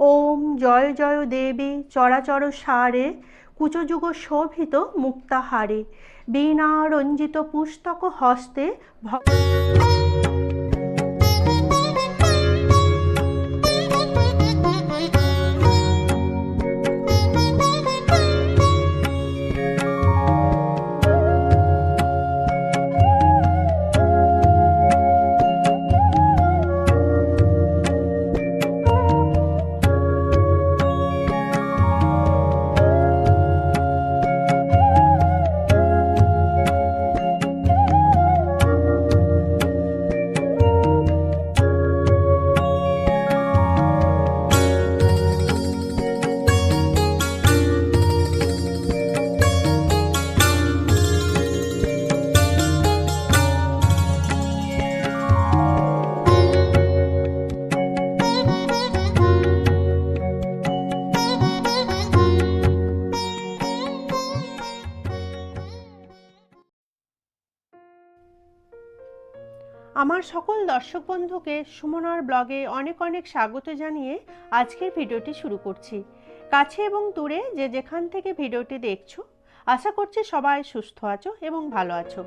ওম জয় জয় দেবী চরাচর সারে কুচযুগ শোভিত মুক্তাহারে। বীণা রঞ্জিত পুস্তক হস্তে আমার সকল দর্শক বন্ধুকে সুমনার ব্লগে অনেক অনেক স্বাগত জানিয়ে আজকের ভিডিওটি শুরু করছি। কাছে এবং দূরে যে যেখান থেকে ভিডিওটি দেখছ, আশা করছি সবাই সুস্থ আছো এবং ভালো আছো।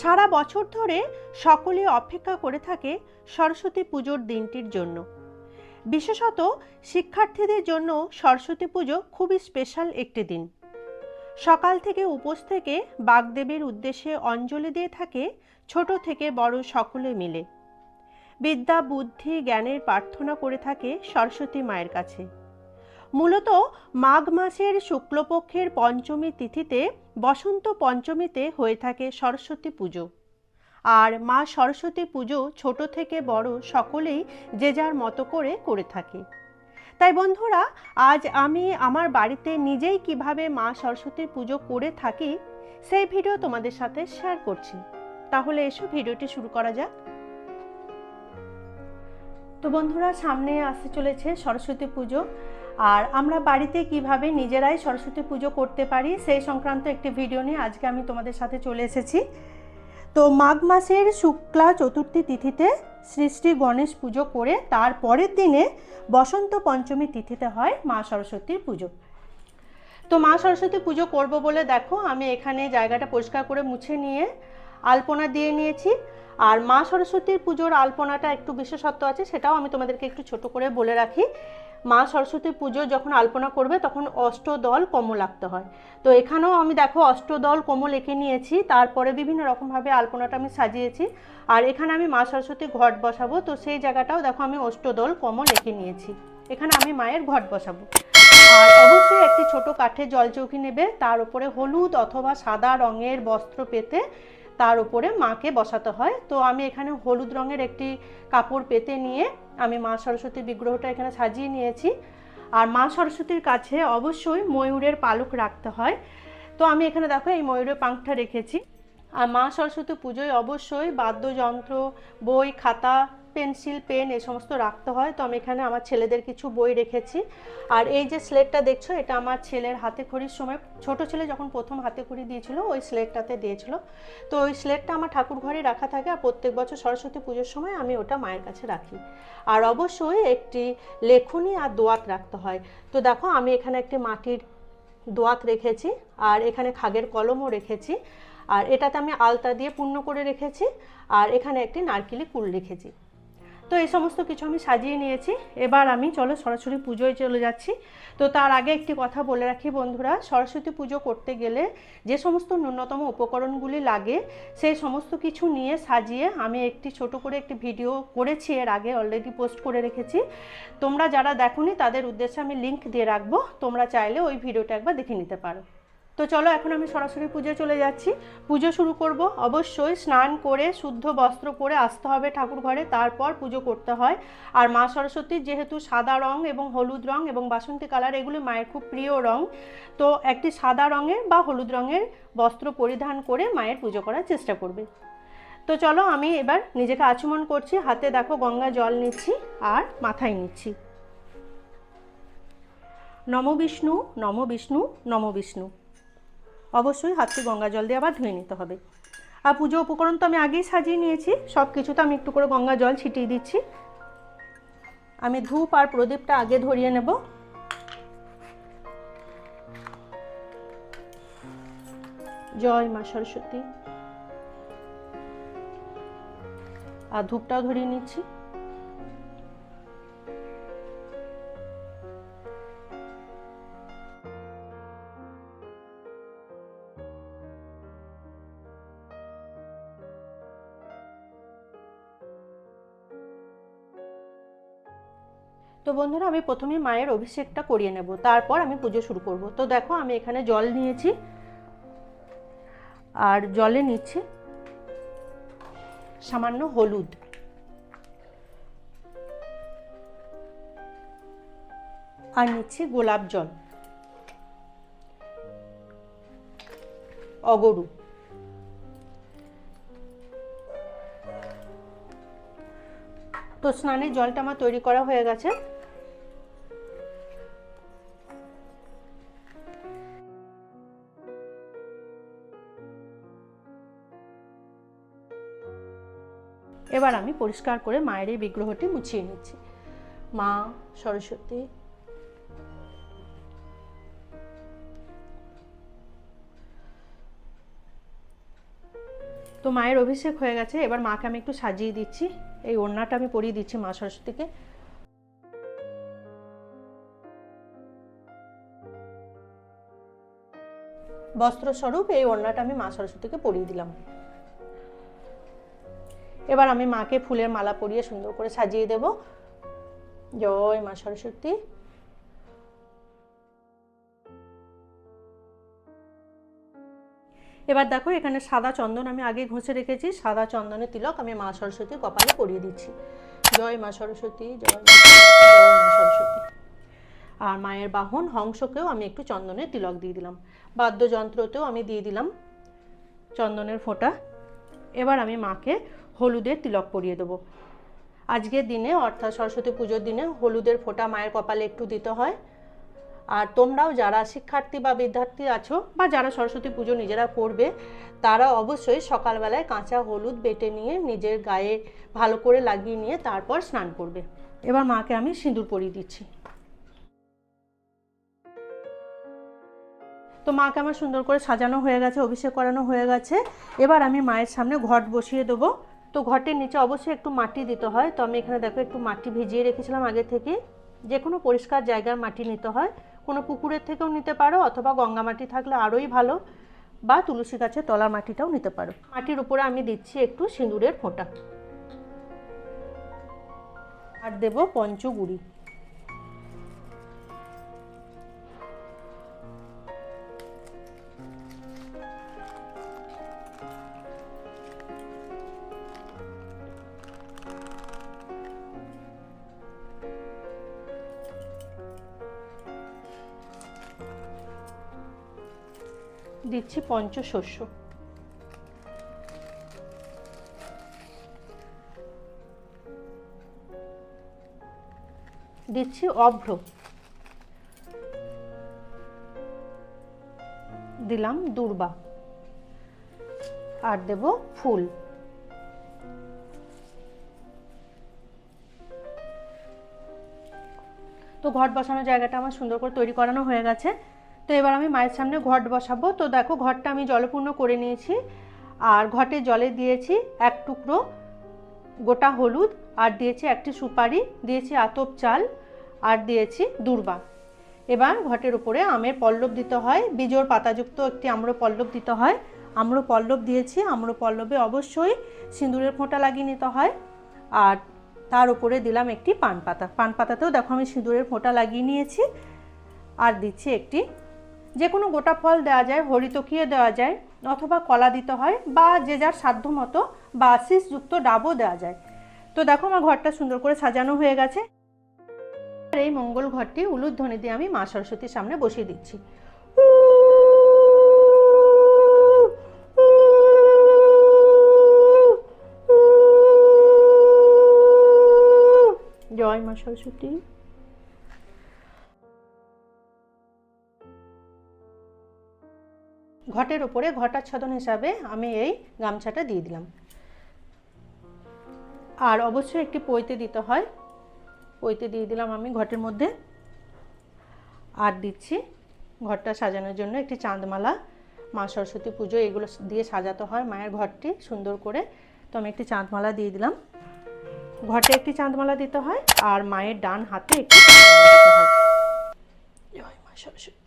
সারা বছর ধরে সকলে অপেক্ষা করে থাকে সরস্বতী পুজোর দিনটির জন্য। বিশেষত শিক্ষার্থীদের জন্য সরস্বতী পুজো খুবই স্পেশাল একটি দিন। সকাল থেকে উপোস থেকে বাগদেবীর উদ্দেশ্যে অঞ্জলি দিয়ে থাকে ছোট থেকে বড় সকলে মিলে। বিদ্যা, বুদ্ধি, জ্ঞানের প্রার্থনা করে থাকে সরস্বতী মায়ের কাছে। মূলত মাঘ মাসের শুক্লপক্ষের পঞ্চমী তিথিতে বসন্ত পঞ্চমীতে হয়ে থাকে সরস্বতী পুজো। আর মা সরস্বতী পুজো ছোট থেকে বড় সকলেই যে যার মতো করে করে থাকে। তাই বন্ধুরা, আজ আমি আমার বাড়িতে নিজেই কীভাবে মা সরস্বতীর পুজো করে থাকি, সেই ভিডিও তোমাদের সাথে শেয়ার করছি। তাহলে এসো ভিডিওটি শুরু করা যাক। তো বন্ধুরা, সামনে আসতে চলেছে সরস্বতী পুজো। আর আমরা বাড়িতে কীভাবে নিজেরাই সরস্বতী পুজো করতে পারি, সেই সংক্রান্ত একটি ভিডিও নিয়ে আজকে আমি তোমাদের সাথে চলে এসেছি। তো মাঘ মাসের শুক্লা চতুর্থী তিথিতে শ্রী গণেশ পুজো করে তার পরের দিনে বসন্ত পঞ্চমী তিথিতে হয় মা সরস্বতীর পুজো। তো মা সরস্বতী পুজো করব বলে দেখো, আমি এখানে জায়গাটা পরিষ্কার করে মুছে নিয়ে আলপনা দিয়ে নিয়েছি। আর মা সরস্বতীর পুজোর আলপনাটা একটু বিশেষত্ব আছে, সেটাও আমি তোমাদেরকে একটু ছোট করে বলে রাখি। মা সরস্বতী পুজো যখন আলপনা করবে, তখন অষ্টদল কমল আঁকতে হয়। তো এখানেও আমি দেখো অষ্টদল কমল এঁকে নিয়েছি, তারপরে বিভিন্ন রকমভাবে আলপনাটা আমি সাজিয়েছি। আর এখানে আমি মা সরস্বতী ঘট বসাবো, তো সেই জায়গাটাও দেখো আমি অষ্টদল কমল এঁকে নিয়েছি। এখানে আমি মায়ের ঘট বসাবো। আর অবশ্যই একটি ছোট কাঠের জলচৌকি নেবে, তার উপরে হলুদ অথবা সাদা রঙের বস্ত্র পেতে তার উপরে মাকে বসাতে হয়। তো আমি এখানে হলুদ রঙের একটি কাপড় পেতে নিয়ে আমি মা সরস্বতীর বিগ্রহটা এখানে সাজিয়ে নিয়েছি। আর মা সরস্বতীর কাছে অবশ্যই ময়ূরের পালক রাখতে হয়। তো আমি এখানে দেখো এই ময়ূরের পাঙ্কটা রেখেছি। আর মা সরস্বতী পুজোয় অবশ্যই বাদ্যযন্ত্র, বই, খাতা পেন্সিল, পেন এই সমস্ত রাখতে হয়। তো আমি এখানে আমার ছেলেদের কিছু বই রেখেছি। আর এই যে স্লেটটা দেখছ, এটা আমার ছেলের হাতে খড়ির সময়। ছোট ছেলে যখন প্রথম হাতে খড়ি দিয়েছিল, ওই স্লেটটাতে দিয়েছিল। তো ওই স্লেটটা আমার ঠাকুর ঘরে রাখা থাকে আর প্রত্যেক বছর সরস্বতী পুজোর সময় আমি ওটা মায়ের কাছে রাখি। আর অবশ্যই একটি লেখনি আর দোয়াত রাখতে হয়। তো দেখো, আমি এখানে একটি মাটির দোয়াত রেখেছি আর এখানে খাগের কলমও রেখেছি। আর এটাতে আমি আলতা দিয়ে পূর্ণ করে রেখেছি। আর এখানে একটি নারকেলি কুল রেখেছি। তো এই সমস্ত কিছু আমি সাজিয়ে নিয়েছি। এবার আমি, চলো সরাসরি পুজোয় চলে যাচ্ছি। তো তার আগে একটি কথা বলে রাখি বন্ধুরা, সরস্বতী পুজো করতে গেলে যে সমস্ত ন্যূনতম উপকরণগুলি লাগে, সেই সমস্ত কিছু নিয়ে সাজিয়ে আমি একটি ছোট করে একটি ভিডিও করেছি, এর আগে অলরেডি পোস্ট করে রেখেছি। তোমরা যারা দেখোনি, তাদের উদ্দেশ্যে আমি লিঙ্ক দিয়ে রাখব। তোমরা চাইলে ওই ভিডিওটা একবার দেখে নিতে পারো। তো চলো এখন আমি সরাসরি পুজো চলে যাচ্ছি। পুজো শুরু করব। অবশ্যই স্নান করে, শুদ্ধ বস্ত্র পরে আসতে হবে ঠাকুর ঘরে, তারপর পুজো করতে হয়। আর মা সরস্বতীর যেহেতু সাদা রং এবং হলুদ রং এবং বাসন্তী কালার, এগুলি মায়ের খুব প্রিয় রং। তো একটি সাদা রঙের বা হলুদ রঙের বস্ত্র পরিধান করে মায়ের পুজো করার চেষ্টা করবে। তো চলো আমি এবার নিজেকে আচমন করছি, হাতে দেখো গঙ্গা জল নিচ্ছি আর মাথায় নিচ্ছি। নম বিষ্ণু নম বিষ্ণু নম বিষ্ণু। অবশ্যই হাতটি গঙ্গা জল দিয়ে আবার ধুয়ে নিতে হবে। আর পুজো উপকরণ তো আমি আগেই সাজিয়ে নিয়েছি সব কিছুতে আমি একটু করে গঙ্গা জল ছিটিয়ে দিচ্ছি। আমি ধূপ আর প্রদীপটা আগে ধরিয়ে নেব। জয় মা সরস্বতী। আর ধূপটাও ধরিয়ে নিচ্ছি। তো বন্ধুরা, আমি প্রথমে মায়ের অভিষেকটা করিয়ে নেব। তারপর আমি পুজো শুরু করব। তো দেখো, আমি এখানে জল নিয়েছি আর জলে নিচ্ছি সামান্য হলুদ। আর নিচ্ছি গোলাপ জল, অগরু। তো স্নানের জলটা আমার তৈরি করা হয়ে গেছে। এবার আমি পরিষ্কার করে মায়ের এই বিগ্রহটি মুছিয়ে নিচ্ছি। মা, সরস্বতী মায়ের অভিষেক হয়ে গেছে, এবার মাকে আমি একটু সাজিয়ে দিচ্ছি। এই ওড়নাটা আমি পরিয়ে দিচ্ছি মা সরস্বতীকে। বস্ত্রস্বরূপ এই ওড়নাটা আমি মা সরস্বতীকে পরিয়ে দিলাম। এবার আমি মাকে ফুলের মালা পরিয়ে সুন্দর করে সাজিয়ে দেব। জয় মা সরস্বতী। এবার দেখো, এখানে সাদা চন্দন আমি আগে ঘষে রেখেছি, সাদা চন্দনের তিলক আমি মা সরস্বতী কপালে পরিয়ে দিচ্ছি। জয় মা সরস্বতী, জয় জয় মা সরস্বতী। আর মায়ের বাহন হংসকেও আমি একটু চন্দনের তিলক দিয়ে দিলাম। বাদ্যযন্ত্রতেও আমি দিয়ে দিলাম চন্দনের ফোঁটা। এবার আমি মাকে হলুদের তিলক পরিয়ে দেবো। আজকের দিনে, অর্থাৎ সরস্বতী পুজোর দিনে, হলুদের ফোঁটা মায়ের কপালে একটু দিতে হয়। আর তোমরাও যারা শিক্ষার্থী বা বিদ্যার্থী আছো বা যারা সরস্বতী পুজো নিজেরা করবে, তারা অবশ্যই সকালবেলায় কাঁচা হলুদ বেটে নিয়ে নিজের গায়ে ভালো করে লাগিয়ে নিয়ে তারপর স্নান করবে। এবার মাকে আমি সিঁদুর পরিয়ে দিচ্ছি। তো মাকে আমার সুন্দর করে সাজানো হয়ে গেছে, অভিষেক করানো হয়ে গেছে। এবার আমি মায়ের সামনে ঘট বসিয়ে দেবো। তো ঘটের নিচে অবশ্যই একটু মাটি দিতে হয়। তো আমি এখানে দেখো একটু মাটি ভিজিয়ে রেখেছিলাম আগে থেকে। যে কোনো পরিষ্কার জায়গার মাটি নিতে হয়। কোনো পুকুরের থেকেও নিতে পারো, অথবা গঙ্গা মাটি থাকলে আরোই ভালো, বা তুলসী গাছের তলার মাটিটাও নিতে পারো। মাটির উপরে আমি দিচ্ছি একটু সিঁদুরের ফোঁটা। আর দেব পঞ্চগুড়ি। দিচ্ছি পঞ্চশস্য। দিচ্ছি অভ্র। দিলাম দুর্বা। আর দেব ফুল। তো ঘট বসানোর জায়গাটা আমার সুন্দর করে তৈরি করানো হয়ে গেছে। তো এবার আমি মায়ের সামনে ঘট বসাবো। তো দেখো ঘরটা আমি জলপূর্ণ করে নিয়েছি। আর ঘটে জলে দিয়েছি এক টুকরো গোটা হলুদ, আর দিয়েছি একটি সুপারি, দিয়েছি আতপ চাল, আর দিয়েছি দূর্বা। এবার ঘটের উপরে আমের পল্লব দিতে হয়। বীজোর পাতাযুক্ত একটি আম্র পল্লব দিতে হয়। আম্র পল্লব দিয়েছি। আম্র পল্লবে অবশ্যই সিঁদুরের ফোঁটা লাগিয়ে নিতে হয়। আর তার উপরে দিলাম একটি পান পাতা পান পাতাতেও দেখো আমি সিঁদুরের ফোঁটা লাগিয়ে নিয়েছি। আর দিচ্ছি একটি যে কোনো গোটা ফল দেওয়া যায় হরিতকিয়ে দেওয়া যায়, অথবা কলা দিতে হয়, বা যে যার সাধ্য মতো, বা আশিসযুক্ত ডাবও দেওয়া যায়। তো দেখো আমার ঘরটা সুন্দর করে সাজানো হয়ে গেছে। এই মঙ্গল ঘরটি উলুধ্বনি দিয়ে আমি মা সরস্বতীর সামনে বসিয়ে দিচ্ছি। জয় মা সরস্বতী। ঘটের উপরে ঘটাচ্ছদন হিসাবে আমি এই গামছাটা দিয়ে দিলাম। আর অবশ্যই একটি পইতে দিতে হয়। ওইতে দিয়ে দিলাম আমি ঘটের মধ্যে। আর দিচ্ছি ঘরটা সাজানোর জন্য একটি চাঁদমালা, মা সরস্বতী পুজো, এগুলো দিয়ে সাজাতে হয় মায়ের ঘরটি সুন্দর করে। তো আমি একটি চাঁদমালা দিয়ে দিলাম। ঘটে একটি চাঁদমালা দিতে হয় আর মায়ের ডান হাতে একটি হয়। জয় মা সরস্বতী।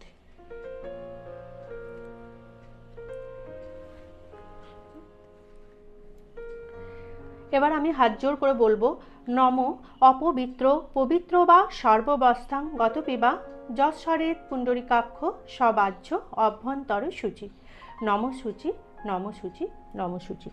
এবার আমি হাত জোর করে বলব, নম অপবিত্র, পবিত্র বা সর্ববস্থাং গত পিবা যশ্বরের পুণ্ডরিকাক্ষ সবাহ্য অভ্যন্তর সূচি। নম সূচি নম সূচি নম সূচি।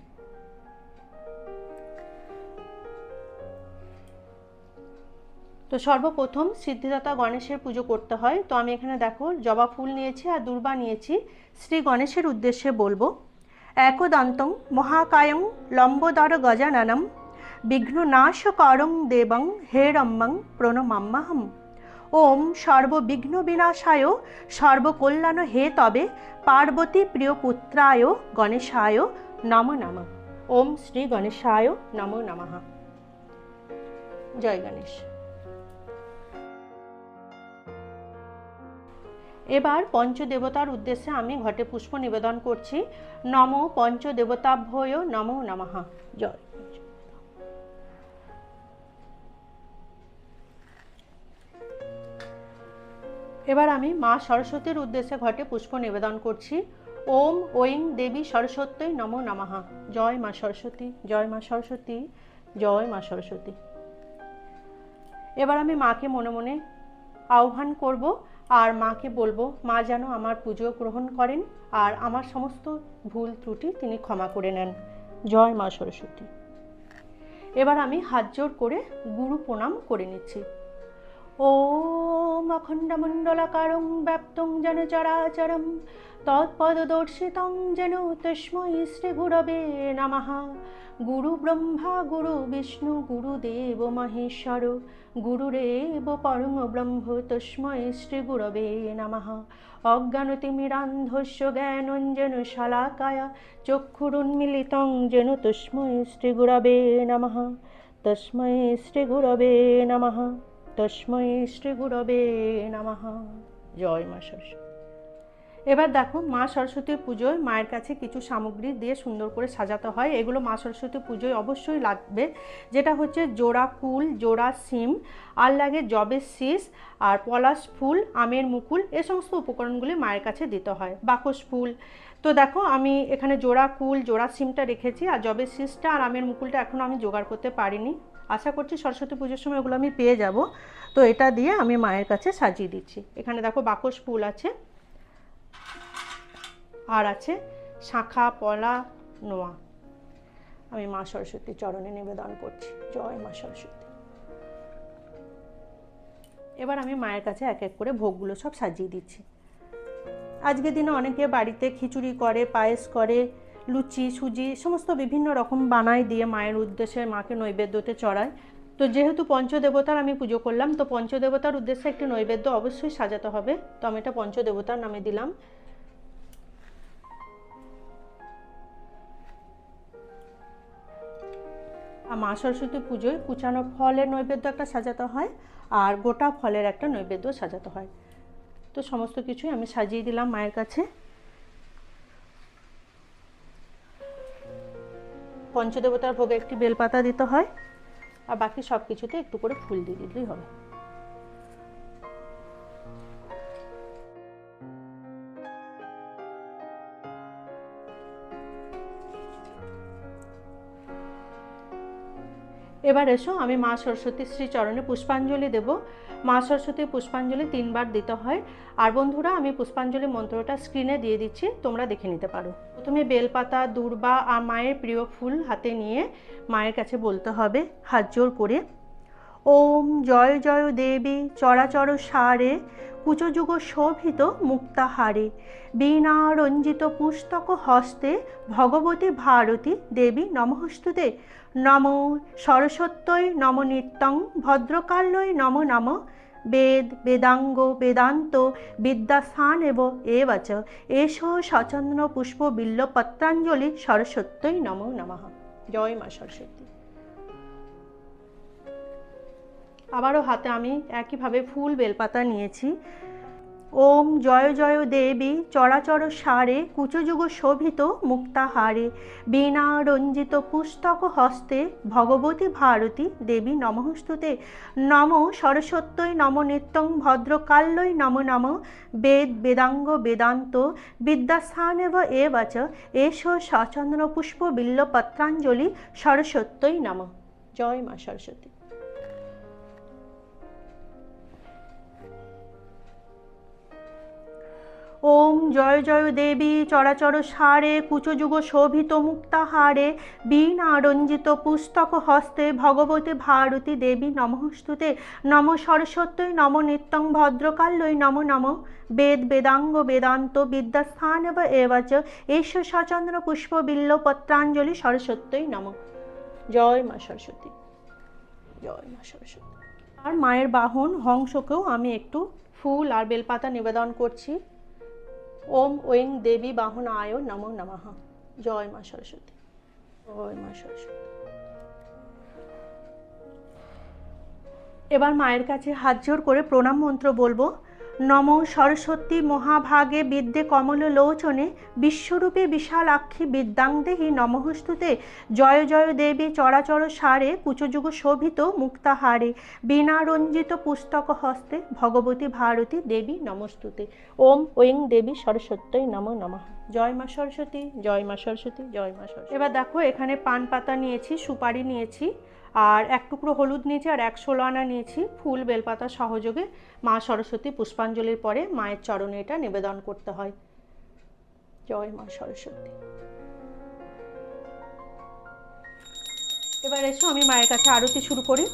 তো সর্বপ্রথম সিদ্ধিদাতা গণেশের পুজো করতে হয়। তো আমি এখানে দেখো, জবা ফুল নিয়েছি আর দুর্বা নিয়েছি। শ্রী গণেশের উদ্দেশ্যে বলব একদান্তং মহাকায়ং লম্বোদর গজাননম বিঘ্ননাশকরং দেবং হেরম্মং প্রণমাম্মাহম। ওম সর্ববিঘ্ন বিনাশায় সর্বকল্যাণ হে তবে পার্বতী প্রিয় পুত্রায় গণেশায় নম নম। ওম শ্রী গণেশায় নমো নমঃ। জয় গণেশ। এবার পঞ্চদেবতার উদ্দেশ্যে আমি ঘটে পুষ্প নিবেদন করছি। নম পঞ্চদেবতাভ্যয় নম নমঃ। জয় এবার আমি মা সরস্বতীর উদ্দেশ্যে ঘটে পুষ্প নিবেদন করছি। ওম ঐং দেবী সরস্বতী নমো নমঃ। জয় মা সরস্বতী, জয় মা সরস্বতী, জয় মা সরস্বতী। এবার আমি মাকে মনে মনে আহ্বান করব আর মাকে বলব, মা যেন আমার পুজো গ্রহণ করেন আর আমার সমস্ত ভুল ত্রুটি তিনি ক্ষমা করে নেন। জয় মা সরস্বতী। এবার আমি হাত জোর করে গুরু প্রণাম করে নিচ্ছি। ওম অখণ্ডমণ্ডলাকারং ব্যাপ্তং যেন তস্মৈ শ্রী গুরবে নমঃ। গুরু ব্রহ্মা, গুরু বিষ্ণু গুরুদেব মহেশ্বর। গুরুরেব পরম ব্রহ্ম তস্মৈ শ্রী গুরবে নমঃ। অজ্ঞানতিমিরান্ধস্য জ্ঞানঞ্জন শালাকায়া চক্ষুরুন্মিলিতং যেন তস্মৈ শ্রী গুরবে নমঃ। তস্মৈ শ্রী গুরবে নমঃ। তস্মৈ শ্রী গুরবে নমঃ। জয় মা সরস্বতী এবার দেখো মা সরস্বতীর পুজোয় মায়ের কাছে কিছু সামগ্রী দিয়ে সুন্দর করে সাজাতে হয়। এগুলো মা সরস্বতী পুজোয় অবশ্যই লাগবে। যেটা হচ্ছে জোড়া কুল জোড়া সিম, আর লাগে জবের শীষ আর পলাশ ফুল, আমের মুকুল, এ সমস্ত উপকরণগুলি মায়ের কাছে দিতে হয়। বাকস ফুল। তো দেখো আমি এখানে জোড়া কুল, জোড়া সিমটা রেখেছি আর জবের শীষটা আর আমের মুকুলটা এখনও আমি জোগাড় করতে পারিনি। আশা করছি সরস্বতী পুজোর সময় ওগুলো আমি পেয়ে যাব। তো এটা দিয়ে আমি মায়ের কাছে সাজিয়ে দিচ্ছি। এখানে দেখো বাকস ফুল আছে। আর আছে শাখা, পলা, নোয়া। আমি মা সরস্বতীর চরণে নিবেদন করছি। জয় মা সরস্বতী। এবার আমি মায়ের কাছে এক এক করে ভোগগুলো সব সাজিয়ে দিচ্ছি। আজকের দিনে অনেকে বাড়িতে খিচুড়ি করে, পায়েস করে, লুচি, সুজি, সমস্ত বিভিন্ন রকম বানায় দিয়ে মায়ের উদ্দেশ্যে মাকে নৈবেদ্যতে চড়ায়। তো যেহেতু পঞ্চদেবতার আমি পুজো করলাম, তো পঞ্চদেবতার উদ্দেশ্যে একটি নৈবেদ্য অবশ্যই সাজাতে হবে। তো আমি এটা পঞ্চদেবতার নামে দিলাম। মা সরস্বতী পুজোয় কুচানো ফলের নৈবেদ্য একটা সাজাতে হয় আর গোটা ফলের একটা নৈবেদ্য সাজাতে হয়। তো সমস্ত কিছুই আমি সাজিয়ে দিলাম মায়ের কাছে। পঞ্চদেবতার ভোগে একটি বেলপাতা দিতে হয় আর বাকি সব কিছুতে একটু করে ফুল দিয়ে দিলেই হবে। এবার এসো, আমি মা সরস্বতী শ্রী চরণে পুষ্পাঞ্জলি দেব। মা সরস্বতী পুষ্পাঞ্জলি তিনবার দিতে হয়। আর বন্ধুরা, আমি পুষ্পাঞ্জলি মন্ত্রটা স্ক্রিনে দিয়ে দিচ্ছি, তোমরা দেখে নিতে পারো। প্রথমে বেলপাতা, দূর্বা আর মায়ের প্রিয় ফুল হাতে নিয়ে মায়ের কাছে বলতে হবে, হাত জোর করে। ওম জয় জয় দেবী চরাচর সারে, কুচযুগ শোভিত মুক্তাহারে। বীণা রঞ্জিত পুস্তক হস্তে ভগবতী ভারতী দেবী নমহস্তুতে নম সরস্বত্যই নম নিত্যং ভদ্রকাল্যই নম নম। বেদ, বেদাঙ্গ, বেদান্ত বিদ্যাস্থান এব এবাচ। এষ সচন্দ্র পুষ্প বিল্লপত্রাঞ্জলি সরস্বত্যই নম নমঃ। জয় মা সরস্বতী। আবারও হাতে আমি একইভাবে ফুল বেলপাতা নিয়েছি। ওম জয় জয় দেবী চরাচর সারে কুচযুগ শোভিত মুক্তাহারে বীণা রঞ্জিত পুস্তক হস্তে ভগবতী ভারতী দেবী নমস্তুতে। নম সরস্বত্যই নম নিত্যং ভদ্রকাল্যই নম নম। বেদ বেদাঙ্গ বেদান্ত বিদ্যাস্থানেব এবাচ। এষ সচন্দ্র পুষ্প বিল্লপত্রাঞ্জলি সরস্বত্যই নম। জয় মা সরস্বতী। ওম জয় জয় দেবী চরাচর সারে, কুচযুগ শোভিত মুক্তাহারে বীণ আরঞ্জিত পুস্তক হস্তে, ভগবতী ভারতী দেবী নমস্তুতে, নম সরস্বত্যই নম নিত্যং ভদ্রকাল্যই নম নম, বেদ বেদাঙ্গ বেদান্ত বিদ্যাস্থান এবাচ এষ সচন্দ্র পুষ্প বিল্ল পত্রাঞ্জলি সরস্বত্যই নম। জয় মা সরস্বতী। জয় মা সরস্বতী। আর মায়ের বাহন, হংসকেও আমি একটু ফুল আর বেলপাতা নিবেদন করছি। ওম ওং দেবী বাহন আয় নমো নমঃ। জয় মা সরস্বতী। জয় মা সরস্বতী। এবার মায়ের কাছে হাত জোর করে প্রণাম মন্ত্র বলব। নম সরস্বতী মহাভাগে বিদ্যে কমল লোচনে বিশ্বরূপে বিশালাক্ষী বিদ্যাংদেহী নমহস্তুতে জয় জয় দেবী চরাচর সারে কুচযুগ শোভিত মুক্তাহারে। বিনারঞ্জিত পুস্তক হস্তে ভগবতী ভারতী দেবী নমস্তুতে। ওম ওং দেবী সরস্বত্যই নম নমঃ। জয় মা সরস্বতী, জয় মা সরস্বতী, জয় মা সরস্বতী। এবার দেখো, এখানে পান পাতা নিয়েছি, সুপারি নিয়েছি, আর এক টুকরো হলুদ নিয়েছি, আর এক ষোলো আনা নিয়েছি ফুল বেলপাতা সহযোগে মা সরস্বতী পুষ্পাঞ্জলির পরে মায়ের চরণে এটা নিবেদন করতে হয়। জয় মা সরস্বতী। এবার এসো, আমি মায়ের কাছে আরতি শুরু করি।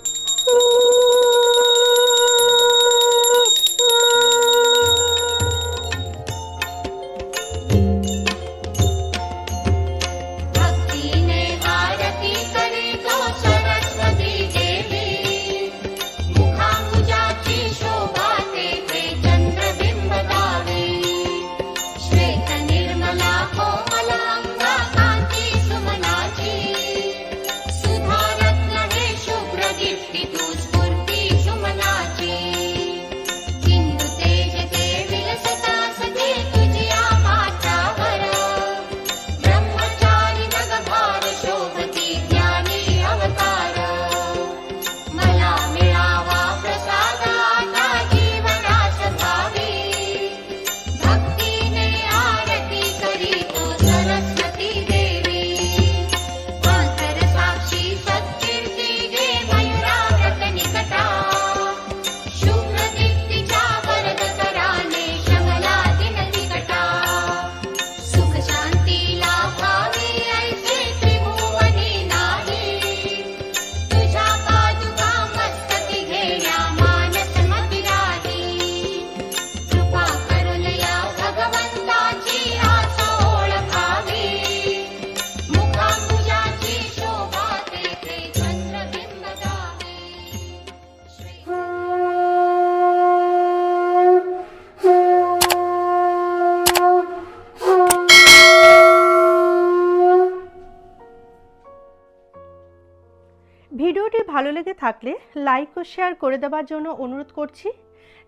ভালো লেগে থাকলে লাইক ও শেয়ার করে দেওয়ার জন্য অনুরোধ করছি।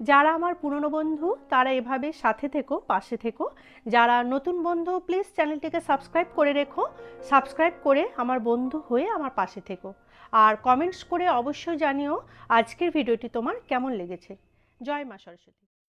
যারা আমার পুরনো বন্ধু, তারা এভাবে সাথে থেকো, পাশে থেকো। যারা নতুন বন্ধু প্লিজ চ্যানেলটিকে সাবস্ক্রাইব করে রেখো। সাবস্ক্রাইব করে আমার বন্ধু হয়ে আমার পাশে থেকো। আর কমেন্টস করে অবশ্যই জানিও আজকের ভিডিওটি তোমার কেমন লেগেছে। জয় মা সরস্বতী।